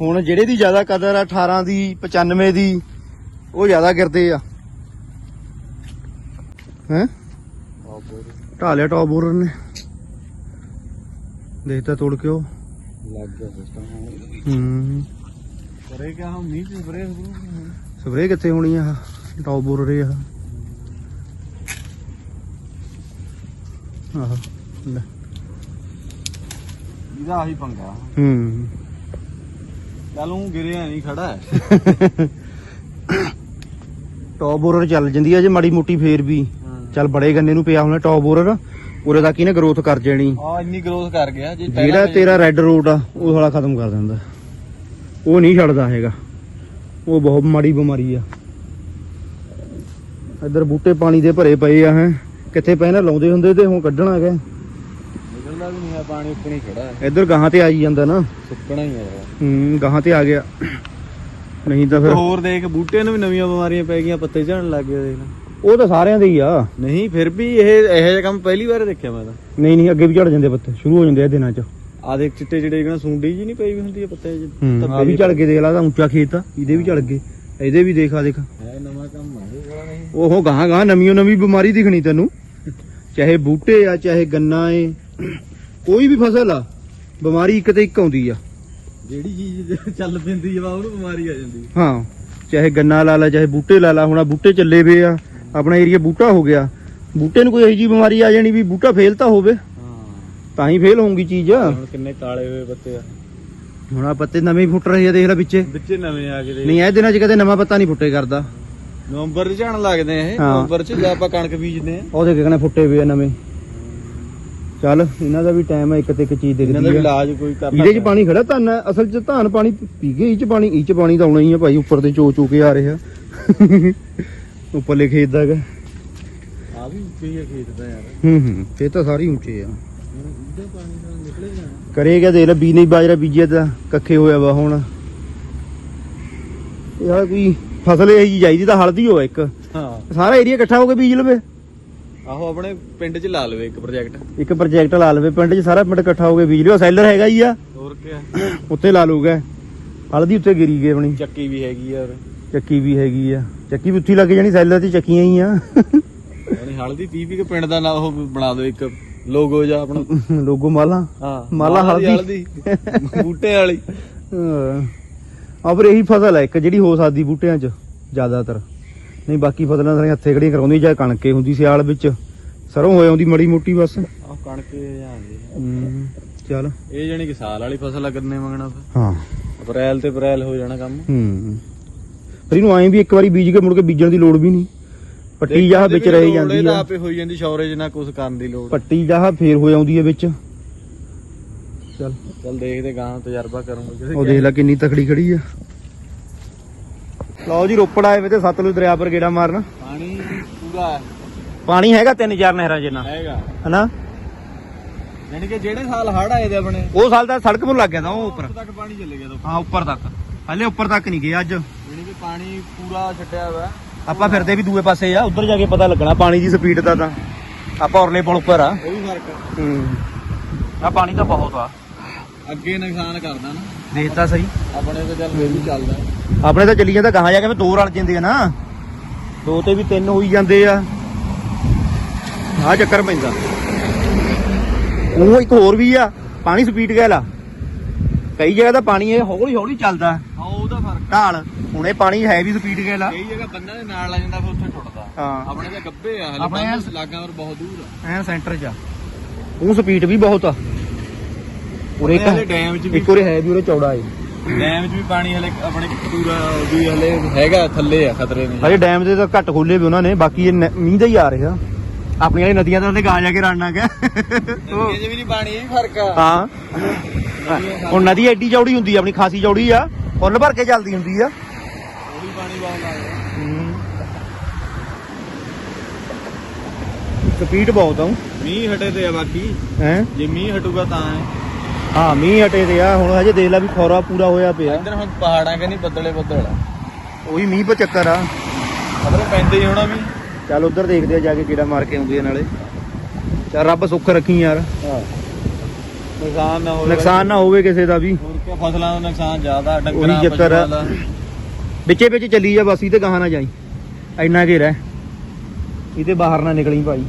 ਹੁਣ ਜਿਹੜੇ ਦੀ ਜ਼ਿਆਦਾ ਕਦਰ ਆ 18 ਦੀ 95 ਦੀ ਉਹ ਜ਼ਿਆਦਾ ਗਿਰਦੇ ਆ। ਹੈ? ਢਾਲਿਆ ਟੌਪ ਬੋਰਰ ਨੇ। ਦੇਖਤਾ ਤੋੜ ਕੇ ਉਹ। ਲੱਗ ਗਿਆ ਸਿਸਟਮ ਹੂੰ। ਕਰੇ ਕਿ ਹਮ ਚ ਸਪਰੇ ਸਪਰੇ ਕਿੱਥੇ ਹੋਣੀ ਆ? ਟੌਪ ਬੋਰਰ ਆ। ਆਹ ਲੈ। ਇਹਦਾ ਆਹੀ ਪੰਗਾ। ਹੂੰ। ਚੱਲ ਉਹ ਗਿਰਿਆ ਨਹੀਂ ਖੜਾ ਹੈ। ਟੌਪ ਬੋਰਰ ਚੱਲ ਜਾਂਦੀ ਆ ਜੇ ਮਾੜੀ ਮੋਟੀ ਫੇਰ ਵੀ। ਚੱਲ ਬੜੇ ਗੰਨੇ ਨੂੰ ਪਿਆ ਹੋਣਾ ਟੌਪ ਬੋਰਰ। ਉਰੇ ਤੱਕ ਇਹਨੇ ਗਰੋਥ ਕਰ ਜਾਣੀ। ਆ ਇੰਨੀ ਗਰੋਥ ਕਰ ਗਿਆ ਜੇ ਜਿਹੜਾ ਤੇਰਾ ਰੈੱਡ ਰੋਡ ਆ ਉਹ ਸਾਲਾ ਖਤਮ ਕਰ ਦਿੰਦਾ। ਉਹ ਨਹੀਂ ਛੱਡਦਾ ਹੈਗਾ। ਉਹ ਬਹੁਤ ਮਾੜੀ ਬਿਮਾਰੀ ਆ। ਇੱਧਰ ਬੂਟੇ ਪਾਣੀ ਦੇ ਭਰੇ ਪਏ ਆ ਹੈ। ਕਿੱਥੇ ਪਏ ਨਾ? ਲਾਉਂਦੇ ਹੁੰਦੇ ਤੇ ਹੁਣ ਕੱਢਣਾ ਹੈਗਾ। ਨਿਕਲਦਾ ਵੀ ਨਹੀਂ ਆ ਪਾਣੀ ਉੱਪਰ ਹੀ ਖੜਾ ਹੈ। ਇੱਧਰ ਗਾਹਾਂ ਤੇ ਆਈ ਜਾਂਦਾ ਨਾ। ਸੁੱਕਣਾ ਹੀ ਹੈ ਹੂੰ ਗਾਹਾਂ ਤੇ ਆ ਗਿਆ। ਨਹੀਂ ਤਾਂ ਫਿਰ ਹੋਰ ਦੇਖ ਬੂਟੇ ਨੂੰ ਵੀ ਨਵੀਆਂ ਬਿਮਾਰੀਆਂ ਪੈ ਗਈਆਂ ਪੱਤੇ ਝੜਨ ਲੱਗ ਗਏ ਦੇਖ ਉਹ ਤਾਂ ਸਾਰਿਆਂ ਦੇ ਹੀ ਆ। ਨਹੀਂ ਫਿਰ ਵੀ ਇਹ ਇਹੋ ਜਿਹਾ ਕੰਮ ਪਹਿਲੀ ਵਾਰ ਦੇਖਿਆ ਮੈਂ ਤਾਂ। ਨਹੀਂ ਨਹੀਂ ਅੱਗੇ ਵੀ ਝੜ ਜਾਂਦੇ ਪੱਤੇ। ਸ਼ੁਰੂ ਹੋ ਜਾਂਦੇ ਆ ਦਿਨਾਂ 'ਚ। ਆ ਦੇਖ ਚਿੱਟੇ ਜਿਹੜੇ ਜਿਹੜਾ ਸੁੰਡੀ ਜੀ ਨਹੀਂ ਪਈ ਵੀ ਹੁੰਦੀ ਹੈ ਪੱਤੇ ਚ ਹੂੰ ਆ ਵੀ ਝੜ ਕੇ ਦੇਖ ਲਾ ਤਾਂ ਉੱਚਾ ਖੇਤ ਆ ਇਹਦੇ ਵੀ ਝੜ ਗਏ। ਇਹਦੇ ਵੀ ਦੇਖਾ ਦੇਖ। ਹੈ ਨਵਾਂ ਕੰਮ ਆ ਨਹੀਂ। ਉਹ ਗਾਹਾਂ ਗਾਹਾਂ ਨਵੀਂ ਨਵੀਂ ਬਿਮਾਰੀ ਦਿਖਣੀ ਤੈਨੂੰ। ਚਾਹੇ ਬੂਟੇ ਆ ਚਾਹੇ ਗੰਨਾ ਏ। ਕੋਈ ਵੀ ਫਸਲ ਆ ਬਿਮਾਰੀ ਇੱਕ ਤੇ ਇੱਕ ਆਉਂਦੀ ਆ। ਜਿਹੜੀ ਚੀਜ਼ ਚੱਲ ਪੈਂਦੀ ਆ ਉਹਨੂੰ ਬਿਮਾਰੀ ਆ ਜਾਂਦੀ। ਹਾਂ ਚਾਹੇ ਗੰਨਾ ਲਾ ਲਾ ਚਾਹੇ ਬੂਟੇ ਲਾ ਲਾ ਹੁਣ ਆਹ ਬੂਟੇ ਚੱਲੇ ਵੇ ਆ। ਆਪਣਾ ਏਰੀਆ ਬੂਟਾ ਹੋ ਗਿਆ। ਬੂਟੇ ਨੂੰ ਕੋਈ ਇਹੋ ਜੀ ਬਿਮਾਰੀ ਆ ਜਾਣੀ ਵੀ ਬੂਟਾ ਫੇਲ ਤਾਂ ਹੋਵੇ। ਹਾਂ। ਤਾਂ ਹੀ ਫੇਲ ਹੋਊਗੀ ਚੀਜ਼। ਹੁਣ ਕਿੰਨੇ ਕਾਲੇ ਹੋਏ ਪੱਤੇ ਆ। ਹੁਣ ਆ ਪੱਤੇ ਨਵੇਂ ਫੁੱਟ ਰਹੇ ਆ ਦੇਖ ਲੈ ਵਿੱਚੇ। ਵਿੱਚੇ ਨਵੇਂ ਆ ਗਏ ਨਹੀਂ ਇਹ ਦਿਨਾਂ 'ਚ ਕਦੇ ਨਵਾਂ ਪੱਤਾ ਨਹੀਂ ਫੁੱਟੇ ਕਰਦਾ। ਨਵੰਬਰ ਚ ਝਾਣ ਲੱਗਦੇ ਆ ਇਹ। ਨਵੰਬਰ ਚ ਜਾਂ ਆਪਾਂ ਕਣਕ ਬੀਜਦੇ ਆ। ਉਹ ਦੇਖ ਕਿਹਨੇ ਫੁੱਟੇ ਵੇ ਆ ਨਵੇਂ। ਚੱਲ ਇਹਨਾਂ ਦਾ ਵੀ ਟਾਈਮ ਹੈ ਇੱਕ ਤੇ ਇੱਕ ਚੀਜ਼ ਇਹਨਾਂ ਦਾ ਵੀ ਆ। ਇਲਾਜ ਕੋਈ ਕਰਨਾ ਇਹਦੇ 'ਚ ਪਾਣੀ ਖੜਾ ਧਨ ਅਸਲ 'ਚ ਧਾਨ ਪਾਣੀ ਪੀ ਗਏ ਇਹ 'ਚ ਪਾਣੀ ਇਹ 'ਚ ਪਾਣੀ ਤਾਂ ਆਉਣਾ ਹੀ ਆ ਭਾਈ ਉੱਪਰ ਤੇ ਚੋ ਚੋ ਕੇ ਆ ਰਿਹਾ। ਉੱਪਰਲੇ ਖੇਤ ਦਾ ਹੈਗਾ। ਆ ਵੀ ਉੱਚੇ ਹੀ ਆ ਖੇਤ ਦਾ ਯਾਰ। ਹੂੰ ਹੂੰ ਇਹ ਤਾਂ ਸਾਰੇ ਉੱਚੇ ਆ। ਇਹਦਾ ਪਾਣੀ ਨਾਲ ਨਿਕਲੇਗਾ ਕਰੇਗਾ ਦੇਖ ਲੈ ਬੀ ਨਹੀਂ ਬਾਜਰਾ ਬੀਜਿਆ ਤਾਂ ਕੱਖੇ ਹੋਇਆ ਵਾ ਹੁਣ। ਇਹ ਆ ਕੋਈ ਫਸਲ ਇਹ ਜੀ ਚਾਹੀਦੀ ਤਾਂ ਹਲਦੀ ਹੋਆ ਇੱਕ। ਹਾਂ। ਸਾਰਾ ਏਰੀਆ ਇਕੱਠਾ ਹੋ ਕੇ ਬੀਜ ਲਵੇ। ਆਹੋ ਆਪਣੇ ਪਿੰਡ ਚ ਲਾ ਲਵੇ ਇੱਕ ਪ੍ਰੋਜੈਕਟ ਇੱਕ ਪ੍ਰੋਜੈਕਟ ਲਾ ਲਵੇ ਪਿੰਡ 'ਚ ਸਾਰਾ ਪਿੰਡ ਇਕੱਠਾ ਹੋ ਕੇ ਬੀਜ ਲਿਓ। ਸੈਲਰ ਹੈਗਾ ਹੀ ਆ। ਹੋਰ ਕੀ ਉੱਤੇ ਲਾ ਲੂਗਾ ਹਲਦੀ ਉੱਤੇ ਗਿਰੀ ਗਈ ਆਪਣੀ। ਚੱਕੀ ਵੀ ਹੈਗੀ ਔਰ ਚੱਕੀ ਵੀ ਹੈਗੀ ਆ। ਚੱਕੀ ਵੀ ਉੱਥੇ ਲੱਗ ਜਾਣੀ ਸੈਲਰ ਤੇ ਚੱਕੀਆਂ ਹੀ ਆ। ਯਾਨੀ ਹਲਦੀ ਪੀ ਪੀ ਕੇ ਪਿੰਡ ਦਾ ਨਾ ਉਹ ਬਣਾ ਦਿਓ ਇੱਕ ਲੋਗੋ ਜਾਂ ਆਪਣਾ। ਲੋਗੋ ਮਾਲਾ। ਹਾਂ ਮਾਲਾ ਹਲਦੀ। ਬੂਟੇ ਵਾਲੀ। ਆ ਪਰ ਇਹੀ ਫਸਲ ਹੈ ਇੱਕ ਜਿਹੜੀ ਹੋ ਸਕਦੀ ਬੂਟਿਆਂ 'ਚ ਜ਼ਿਆਦਾਤਰ। ਨਹੀਂ ਬਾਕੀ ਫਸਲਾਂ ਸਾਰੀਆਂ ਹੱਥੇ ਖੜੀਆਂ ਕਰਾਉਂਦੀ ਜਾਂ ਕਣਕੇ ਹੁੰਦੀ ਸਿਆਲ ਵਿੱਚ। ਸਰੋਂ ਹੋ ਆਉਂਦੀ ਮੜੀ ਮੋਟੀ ਬਸ। ਆਹ ਕਣਕ ਜਾਂਦੀ ਚੱਲ। ਇਹ ਜਾਨੀ ਕਿ ਸਾਲ ਵਾਲੀ ਫਸਲ ਆ ਗੰਨੇ ਮੰਗਣਾ ਫਿਰ। ਹਾਂ। ਅਪ੍ਰੈਲ ਤੇ ਅਪ੍ਰੈਲ ਹੋ ਜਾਣਾ ਕੰਮ। ਹੂੰ। ਪਰ ਇਹਨੂੰ ਐਂ ਵੀ ਇੱਕ ਵਾਰੀ ਬੀਜ ਕੇ ਮੁੜ ਕੇ ਬੀਜਣ ਦੀ ਲੋੜ ਵੀ ਨਹੀਂ। ਪੱਟੀ ਜਾਹ ਵਿੱਚ ਰਹਿ ਜਾਂਦੀ ਆ। ਆਪੇ ਹੋਈ ਜਾਂਦੀ ਸ਼ੌਰੇਜ ਨਾ ਕੁਝ ਕਰਨ ਦੀ ਲੋੜ। ਪੱਟੀ ਜਾਹ ਫੇਰ ਹੋ ਆਉਂਦੀ ਹੈ ਵਿੱਚ। ਚੱਲ। ਚੱਲ ਦੇਖਦੇ ਗਾਂ ਤਜਰਬਾ ਕਰੂੰਗੇ ਉਹ ਦੇਖ ਲੈ ਕਿੰਨੀ ਤਕੜੀ ਖੜੀ ਆ। ਲਓ ਜੀ ਰੋਪੜ ਆਏ ਵੇ ਤੇ ਸਤਲੁਜ ਦਰਿਆ ਪਰ ਗੇੜਾ ਮਾਰਨ। ਪਾਣੀ ਪੂਰਾ ਹੈ। ਪਾਣੀ ਹੈਗਾ ਤਿੰਨ ਚਾਰ ਨਹਿਰਾਂ ਜਿੰਨਾ। ਹੈਗਾ। ਹਨਾ? ਯਾਨੀ ਕਿ ਜਿਹੜੇ ਸਾਲ ਹੜ ਆਏ ਦੇ ਆਪਣੇ ਉਹ ਸਾਲ ਦਾ ਸੜਕ ਨੂੰ ਲੱਗ ਗਿਆ ਤਾਂ ਉਹ ਉੱਪਰ। ਤੱਕ ਪਾਣੀ ਚੱਲੇ ਗਿਆ ਤਾਂ ਹਾਂ ਉੱਪਰ ਤੱਕ। ਹਲੇ ਉੱਪਰ ਤੱਕ ਨਹੀਂ ਗਏ ਅੱਜ। ਯਾਨੀ ਕਿ ਪਾਣੀ ਪੂਰਾ ਛੱਡਿਆ ਹੋਇਆ ਆਪਾਂ ਫਿਰਦੇ ਵੀ ਦੂਏ ਪਾਸੇ ਆ ਉੱਧਰ ਜਾ ਕੇ ਪਤਾ ਲੱਗਣਾ ਪਾਣੀ ਦੀ ਸਪੀਡ ਦਾ ਤਾਂ। ਆਪਾਂ ਔਰਲੇ ਪੁਲ ਉੱਪਰ ਆ। ਉਹ ਵੀ ਫ਼ਰਕ ਹੂੰ। ਆ ਪਾਣੀ ਤਾਂ ਬਹੁਤ ਆ। ਅੱਗੇ ਨੁਕਸਾਨ ਕਰਦਾ ਨਾ। ਦੇਖਤਾ ਸਹੀ। ਆਪਣੇ ਤੇ ਚੱਲ ਫੇਰ ਵੀ ਚੱਲਦਾ ਆਪਣੇ ਤਾਂ ਚੱਲੀ ਜਾਂਦਾ ਗਾਹਾਂ ਜਾ ਕੇ ਵੀ ਦੋ ਰਲ ਜਾਂਦੇ ਆ ਨਾ। ਦੋ ਤੇ ਵੀ ਤਿੰਨ ਹੋਈ ਜਾਂਦੇ ਆ। ਆ ਚੱਕਰ ਪੈਂਦਾ। ਉਹ ਇੱਕ ਹੋਰ ਵੀ ਆ ਪਾਣੀ ਸਪੀਡ ਗੈਲ ਆ ਕਈ ਜਗ੍ਹਾ ਤਾਂ ਪਾਣੀ ਇਹ ਹੌਲੀ ਹੌਲੀ ਚੱਲਦਾ। ਹਾਂ ਉਹਦਾ ਫ਼ਰਕ ਢਾਲ ਹੁਣ ਇਹ ਪਾਣੀ ਹੈ ਵੀ ਸਪੀਡ ਗੈਲ ਆ ਕਈ ਜਗ੍ਹਾ ਬੰਦਾ ਦੇ ਨਾਲ ਆ ਜਾਂਦਾ ਫਿਰ ਉੱਥੇ ਟੁੱਟਦਾ। ਹਾਂ। ਆਪਣੇ ਤਾਂ ਗੱਬੇ ਆ ਹਲੇ ਆਪਣੇ ਲਾਗਾਂ ਪਰ ਬਹੁਤ ਦੂਰ ਆ। ਐਨ ਸੈਂਟਰ 'ਚ ਆ। ਉਹ ਸਪੀਡ ਵੀ ਬਹੁਤ ਆ। ਉਰੇ ਇੱਕ ਹਲੇ ਡੈਮ 'ਚ ਵੀ ਇੱਕ ਉਰੇ ਹੈ ਵੀ ਉਰੇ ਚੌੜਾ ਏ। ਡੈਮ 'ਚ ਵੀ ਪਾਣੀ ਹਲੇ ਆਪਣੇ ਪੂਰਾ ਵੀ ਹਲੇ ਹੈਗਾ ਥੱਲੇ ਆ ਖਤਰੇ ਨੇ ਹਜੇ ਡੈਮ ਦੇ ਤਾਂ ਘੱਟ ਖੋਲੇ ਵੀ ਉਹਨਾਂ ਨੇ ਬਾਕੀ ਇਹ ਮੀਂਹ ਦਾ ਹੀ ਆ ਰਿਹਾ। ਆਪਣੀਆਂ ਨਦੀਆਂ ਤਾਂ ਉਹਨੇ ਗਾਂ ਜਾ ਕੇ ਰੜਨਾ ਗਿਆ। ਨਦੀਆਂ 'ਚ ਵੀ ਨਹੀਂ ਪਾਣੀ ਇਹ ਵੀ ਫ਼ਰਕ ਆ। ਹਾਂ। ਹੁਣ ਨਦੀ ਐਡੀ ਚੌੜੀ ਹੁੰਦੀ ਆ ਆਪਣੀ ਖਾਸੀ ਚੌੜੀ ਆ ਫੁੱਲ ਭਰ ਕੇ ਚੱਲਦੀ ਹੁੰਦੀ ਆ। ਉਹ ਵੀ ਪਾਣੀ ਬਹੁਤ ਲੱਗਦਾ ਸਪੀਡ ਬਹੁਤ ਆ ਮੀਂਹ ਹਟੇ ਤੇ ਆ ਬਾਕੀ। ਹੈ? ਜੇ ਮੀਂਹ ਹਟੂਗਾ ਤਾਂ ਹੈ ਹਾਂ ਮੀਂਹ ਹਟੇ ਤੇ ਆ ਹੁਣ ਹਜੇ ਦੇਖ ਲੈ ਵੀ ਖੌਰਾ ਪੂਰਾ ਹੋਇਆ ਪਿਆ। ਇੱਧਰ ਹੁਣ ਪਹਾੜਾਂ ਕਿ ਨਹੀਂ ਬੱਦਲੇ ਬੱਦਲ ਆ। ਉਹੀ ਮੀਂਹ ਪਾ ਚੱਕਰ ਆ। ਖਬਰ ਪੈਂਦੇ ਹੀ ਹੋਣਾ ਵੀ। ਚੱਲ ਉਧਰ ਦੇਖਦੇ ਆ ਜਾ ਕੇ ਕੀੜਾ ਮਾਰ ਕੇ ਆਉਂਦੇ ਆ ਨਾਲੇ। ਚੱਲ ਰੱਬ ਸੁੱਖ ਰੱਖੀ ਯਾਰ। ਹਾਂ। ਨੁਕਸਾਨ ਨਾ ਹੋਵੇ ਨੁਕਸਾਨ ਨਾ ਹੋਵੇ ਕਿਸੇ ਦਾ ਵੀ। ਹੋਰ ਕੀ ਫਸਲਾਂ ਦਾ ਨੁਕਸਾਨ ਜ਼ਿਆਦਾ ਡੰਗਰਾਂ ਉਹੀ ਚੱਕਰ ਆ। ਪਸ਼ੂਆਂ ਦਾ। ਵਿੱਚੇ ਵਿੱਚ ਚੱਲੀ ਜਾ ਬਸ ਇਹਦੇ ਗਾਹਾਂ ਨਾ ਜਾਈ। ਇੰਨਾ ਘੇਰਾ ਹੈ। ਇਹਦੇ ਬਾਹਰ ਨਾ ਨਿਕਲੀ ਭਾਈ।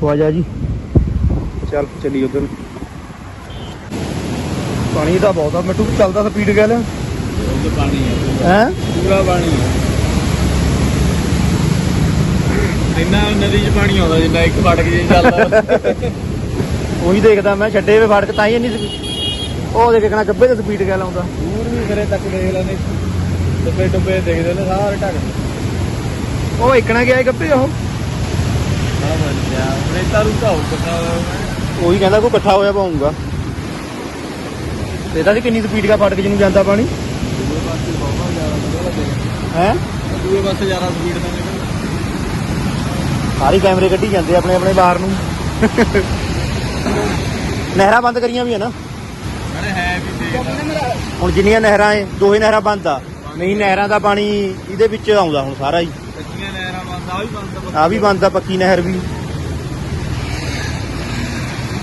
ਖਵਾਜਾ ਜੀ ਚੱਲ ਚੱਲੀ ਉਧਰ। ਪਾਣੀ ਦਾ ਬਹੁਤ ਆ। ਮਿੱਟੂ ਚੱਲਦਾ ਸਪੀਡ ਗੱਲ। ਉਹ ਤੇ ਪਾਣੀ ਹੈ ਹੈ? ਪੂਰਾ ਪਾਣੀ ਹੈ ਇੰਨਾ ਨਦੀ 'ਚ ਪਾਣੀ ਆਉਂਦਾ ਜਿੰਨਾ ਇੱਕ ਫਟਕ ਜੇ ਚੱਲਦਾ। ਉਹੀ ਦੇਖਦਾ ਮੈਂ ਛੱਡੇ ਵੇ ਫੜਕ ਤਾਂ ਹੀ ਇੰਨੀ ਸਪੀ- ਉਹ ਦੇਖ ਕਿਹਨਾਂ ਗੱਬੇ ਤੇ ਸਪੀਡ ਗੱਲ ਆਉਂਦਾ ਦੂਰ ਵੀ ਸਿਰੇ ਤੱਕ ਦੇਖ ਲੈਂਦੇ ਡੱਬੇ ਡੁੱਬੇ ਦੇਖਦੇ ਨੇ ਸਾਰੇ ਢੱਕ। ਉਹ ਇਕਣਾ ਗਿਆ ਇਹ ਗੱਬੇ ਉਹ। ਰੇਤਾ ਰੂਤਾ ਹੋ ਉਹੀ ਕਹਿੰਦਾ ਕੋਈ ਇਕੱਠਾ ਹੋਇਆ ਪਾਉਂਗਾ ਤੇ ਤਾਂ ਸੀ ਕਿੰਨੀ ਸਪੀਡ ਦਾ ਫੜਕ ਜਿਹਨੂੰ ਜਾਂਦਾ ਪਾਣੀ। ਦੂਏ ਪਾਸੇ ਬਹੁਤ ਜ਼ਿਆਦਾ ਵਧੀਆ ਲੱਗੇਗਾ ਹੈ? ਦੂਏ ਪਾਸੇ ਜ਼ਿਆਦਾ ਸਪੀਡ ਦਾ ਨਿਕਲ ਸਾਰੇ ਕੈਮਰੇ ਕੱਢੀ ਜਾਂਦੇ ਆਪਣੇ ਆਪਣੇ ਬਾਹਰ ਨੂੰ। ਨਹਿਰਾਂ ਬੰਦ ਕਰੀਆਂ ਵੀ ਆ ਨਾ। ਅਰੇ ਹੈ ਵੀ ਦੇਖ ਹੁਣ ਜਿੰਨੀਆਂ ਨਹਿਰਾਂ ਏ ਦੋਹੇ ਨਹਿਰਾਂ ਬੰਦ ਆ। ਨਹੀਂ ਨਹਿਰਾਂ ਦਾ ਪਾਣੀ ਇਹਦੇ ਵਿੱਚ ਆਉਂਦਾ ਹੁਣ ਸਾਰਾ ਹੀ। ਕੱਚੀਆਂ ਨਹਿਰਾਂ ਬੰਦ ਆ ਵੀ ਬੰਦ ਆ ਵੀ ਬੰਦ ਆ ਪੱਕੀ ਨਹਿਰ ਵੀ।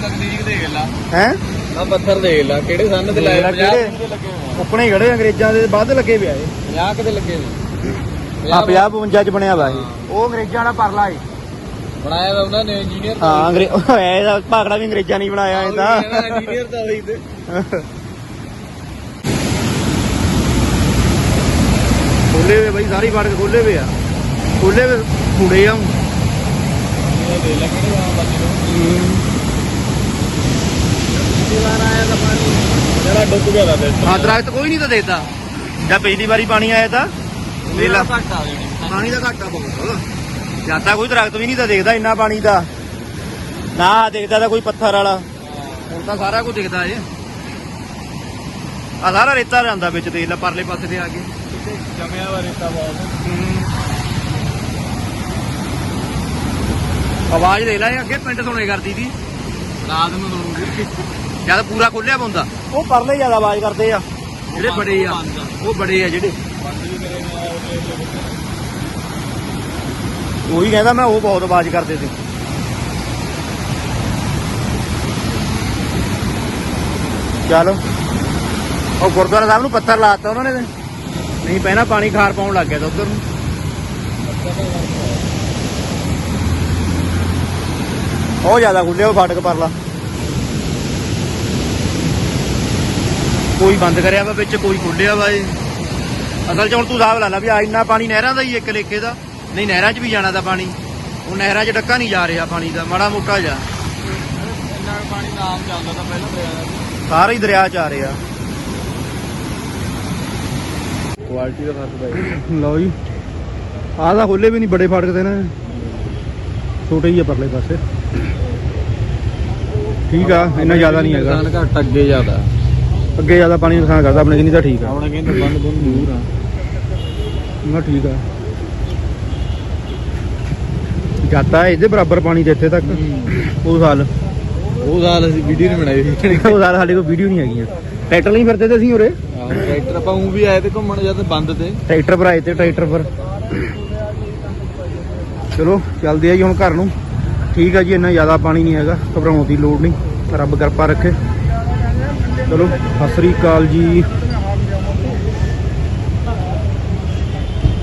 ਤਕਨੀਕ ਦੇਖ ਲਾ। ਹੈ? ਆ ਪੱਥਰ ਦੇਖ ਲਾ ਕਿਹੜੇ ਸੰਨ ਤੇ ਲਾਏ ਦੇਖ ਲਾ 50 ਕਿਹੜੇ? ਦੇ ਲੱਗੇ ਖੜੇ ਅੰਗਰੇਜ਼ਾਂ ਦੇ ਵੱਧ ਲੱਗੇ ਪਿਆ ਏ 50 ਕਿਤੇ ਲੱਗੇ ਨੇ ਆ। 50 52 ਚ ਬਣਿਆ ਵਾ ਇਹ। ਉਹ ਅੰਗਰੇਜ਼ਾਂ ਦਾ ਪਰਲਾ ਏ। ਬਣਾਇਆ ਵਾ ਉਹਨਾਂ ਨੇ ਇੰਜੀਨੀਅਰ ਹਾਂ ਅੰਗਰੇ ਇਹਦਾ ਭਾਗੜਾ ਵੀ ਅੰਗਰੇਜ਼ਾਂ ਨਹੀਂ ਬਣਾਇਆ ਇਹਦਾ ਇੰਜੀਨੀਅਰ ਤਾਂ ਹੋਈ ਤੇ। ਖੋਲੇ ਵੇ ਬਈ ਸਾਰੀ ਫਾਟਕ ਖੋਲੇ ਵੇ ਆ। ਖੋਲੇ ਵੇ ਮੁੜੇ ਆ ਇਹ ਦੇ ਲਾ ਕਿਹੜੇ ਆ ਬੱਚੇ ਨੂੰ ਦੀਵਾਰ ਆਇਆ ਤਾਂ ਪਾਣੀ ਜਰਾ ਡੁੱਬ ਗਿਆ ਤਾਂ ਹਾਂ ਦਰਖਤ ਕੋਈ ਨਹੀਂ ਤਾਂ ਦੇਤਾ। ਜਦ ਪਿਛਲੀ ਵਾਰੀ ਪਾਣੀ ਆਇਆ ਤਾਂ। ਪਾਣੀ ਦਾ ਘਾਟਾ ਬਹੁਤ ਜਾਂ ਤਾਂ ਕੋਈ ਦਰਖਤ ਵੀ ਨਹੀਂ ਤਾਂ ਦੇਖਦਾ ਇੰਨਾ ਪਾਣੀ ਦਾ। ਨਾ ਦੇਖਦਾ ਤਾਂ ਕੋਈ ਪੱਥਰ ਵਾਲਾ। ਹੁਣ ਤਾਂ ਸਾਰਾ ਕੁਝ ਦਿਖਦਾ ਏ ਆ ਸਾਰਾ ਰੇਤਾ ਜਾਂਦਾ ਵਿੱਚ ਦੇਖ ਲੈ ਪਰਲੇ ਪਾਸੇ ਤੇ ਆ ਕੇ। ਜਮਿਆ ਵਾ ਰੇਤਾ ਬਹੁਤ। ਆਵਾਜ਼ ਦੇ ਲੈ ਅੱਗੇ ਪਿੰਡ ਸੁਣੇ ਕਰਦੀ ਦੀ। ਰਾਤ ਨੂੰ ਦੂੰਗੀ ਜਦ ਪੂਰਾ ਖੋਲਿਆ ਹੁੰਦਾ ਉਹ ਪਰਲੇ ਜ਼ਿਆਦਾ ਆਵਾਜ਼ ਕਰਦੇ ਆ। ਜਿਹੜੇ ਬੜੇ ਆ। ਉਹ ਬੜੇ ਆ ਜਿਹੜੇ ਬੰਦ ਵੀ ਕਰੇ ਨੇ ਉਹਦੇ ਉਹੀ ਕਹਿੰਦਾ ਮੈਂ ਉਹ ਬਹੁਤ ਆਵਾਜ਼ ਕਰਦੇ ਸੀ। ਚਲੋ, ਉਹ ਗੁਰਦੁਆਰਾ ਸਾਹਿਬ ਨੂੰ ਪੱਥਰ ਲਾਤਾ ਉਹਨਾਂ ਨੇ ਨਹੀਂ, ਪਹਿਲਾਂ ਪਾਣੀ ਖਾਰ ਪਾਉਣ ਲੱਗ ਗਿਆ ਤਾਂ ਉਧਰ ਨੂੰ। ਉਹ ਜ਼ਿਆਦਾ ਖੁੱਲਿਆ ਉਹ ਫਾਟਕ ਪਰਲਾ। ਕੋਈ ਬੰਦ ਕਰਿਆ ਵਾ ਵਿੱਚ, ਕੋਈ ਖੁੱਲਿਆ ਵਾ ਇਹ। ਅਸਲ 'ਚ ਹੁਣ ਤੂੰ ਹਿਸਾਬ ਲਾ ਲਾ ਵੀ ਆ ਇੰਨਾ ਪਾਣੀ ਨਹਿਰਾਂ ਦਾ ਹੀ ਇੱਕ ਲੇਖੇ ਦਾ। ਨਹੀਂ ਨਹਿਰਾਂ 'ਚ ਵੀ ਜਾਣਾ ਤਾਂ ਪਾਣੀ। ਉਹ ਨਹਿਰਾਂ 'ਚ ਡੱਕਾ ਨਹੀਂ ਜਾ ਰਿਹਾ ਪਾਣੀ ਦਾ ਮਾੜਾ ਮੋਟਾ ਜਾ। ਇੰਨਾ ਕੁ ਪਾਣੀ ਤਾਂ ਆਮ ਚੱਲਦਾ ਤਾਂ ਪਹਿਲਾਂ ਪਿਆ ਸਾਰਾ ਹੀ ਦਰਿਆ 'ਚ ਆ ਰਿਹਾ। ਕੁਆਲਿਟੀ ਦਾ ਫ਼ਰਕ ਲਓ ਜੀ। ਆਹ ਤਾਂ ਖੋਲੇ ਵੀ ਨਹੀਂ ਬੜੇ ਫਾਟਕ ਤੇ ਨਾ। ਛੋਟੇ ਹੀ ਆ ਪਰਲੇ ਪਾਸੇ। ਠੀਕ ਆ ਇੰਨਾ ਜ਼ਿਆਦਾ ਨਹੀਂ ਹੈਗਾ। ਨੁਕਸਾਨ ਘੱਟ ਅੱਗੇ ਜ਼ਿਆਦਾ। ਅੱਗੇ ਜ਼ਿਆਦਾ ਪਾਣੀ ਨੁਕਸਾਨ ਕਰਦਾ ਆਪਣੇ ਕਿੰਨੀ ਤਾਂ ਠੀਕ ਆ। ਆਪਣੇ ਕਹਿੰਦੇ ਬੰਦ ਬੰਦ ਦੂਰ ਆ। ਨਾ ਠੀਕ ਆ। ਜਾਤਾ ਹੈ ਇਹਦੇ ਬਰਾਬਰ ਪਾਣੀ ਤੇ ਇੱਥੇ ਤੱਕ। ਉਹ ਸਾਲ। ਉਹ ਸਾਲ ਅਸੀਂ ਵੀਡੀਓ ਨਹੀਂ ਬਣਾਈ। ਸੀ ਉਹ ਸਾਲ ਸਾਡੇ ਕੋਲ ਵੀਡੀਓ ਨਹੀਂ ਹੈਗੀਆਂ। ਟਰੈਕਟਰ ਨਹੀਂ ਫਿਰਦੇ ਤੇ ਅਸੀਂ ਉਰੇ? ਟਰੈਕਟਰ ਆਪਾਂ ਉਹ ਵੀ ਆਏ ਤੇ ਘੁੰਮਣ ਜਦ ਬੰਦ ਤੇ। ਟਰੈਕਟਰ ਪਰ ਆਏ ਤੇ ਟਰੈਕਟਰ ਪਰ। ਚਲੋ ਚੱਲਦੇ ਆ ਜੀ ਹੁਣ ਘਰ ਨੂੰ। ਠੀਕ ਆ ਜੀ ਇੰਨਾ ਜ਼ਿਆਦਾ ਪਾਣੀ ਨਹੀਂ ਹੈਗਾ ਘਬਰਾਉਣ ਦੀ ਲੋੜ ਨਹੀਂ। ਰੱਬ ਕਿਰਪਾ ਰੱਖੇ। ਚਲੋ ਸਤਿ ਸ੍ਰੀ ਅਕਾਲ ਜੀ।